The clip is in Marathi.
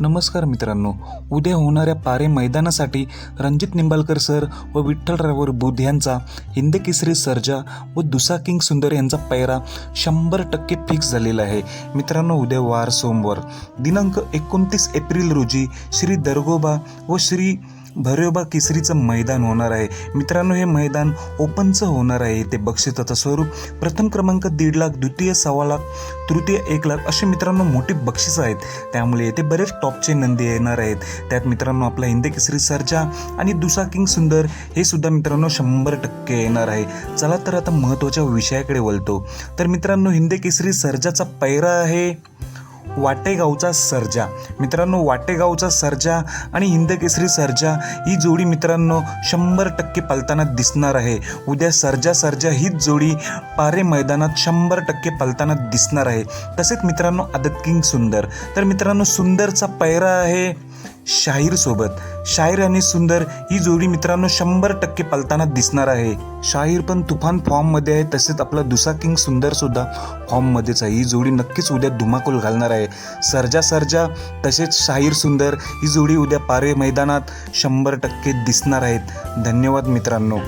नमस्कार मित्रांनो. उद्या होणाऱ्या पारे मैदानासाठी रणजित निंबाळकर सर व विठ्ठलरावर बुध यांचा हिंद केसरी सर्जा व दुसा किंग सुंदर यांचा पैरा शंभर टक्के फिक्स झालेला आहे. मित्रांनो उद्या वार सोमवार. दिनांक एकोणतीस एप्रिल रोजी श्री दरगोबा व श्री भरोबा केसरीचं मैदान होणार आहे. मित्रांनो हे मैदान ओपनचं होणार आहे. ते बक्षिसाचं स्वरूप प्रथम क्रमांक दीड लाख द्वितीय सव्वा लाख तृतीय एक लाख असे मित्रांनो मोठी बक्षिसं आहेत. त्यामुळे येथे बरेच टॉपचे नंदी येणार आहेत. त्यात मित्रांनो आपला हिंद केसरी सर्जा आणि दुसा किंग सुंदर हे सुद्धा मित्रांनो शंभर टक्के येणार आहे. चला तर आता महत्त्वाच्या विषयाकडे वळतो. तर मित्रांनो हिंद केसरी सर्जाचा पैरा आहे. वाटेगावचा सर्जा. मित्रांनो वाटेगावचा सर्जा आणि हिंदकेसरी सर्जा ही जोडी मित्रांनो शंभर टक्के पलताना दिसणार आहे. उद्या सर्जा सर्जा हीच जोडी पारे मैदानात शंभर टक्के पलताना दिसणार आहे. तसेच मित्रांनो आदत किंग सुंदर. तर मित्रांनो सुंदरचा पैरा आहे शाहीर सोबत. शाहीर आणि सुंदर ही जोडी मित्रांनो शंभर टक्के पलताना दिसणार आहे. शाहीर पण तुफान फॉर्ममध्ये आहे तसेच आपला दुसा किंग सुंदर सुद्धा फॉर्ममध्येच आहे. ही जोडी नक्कीच उद्या धुमाकूल घालणार आहे. सर्जा सर्जा तसेच शाहीर सुंदर ही जोडी उद्या पारे मैदानात शंभर टक्के दिसणार आहेत. धन्यवाद मित्रांनो.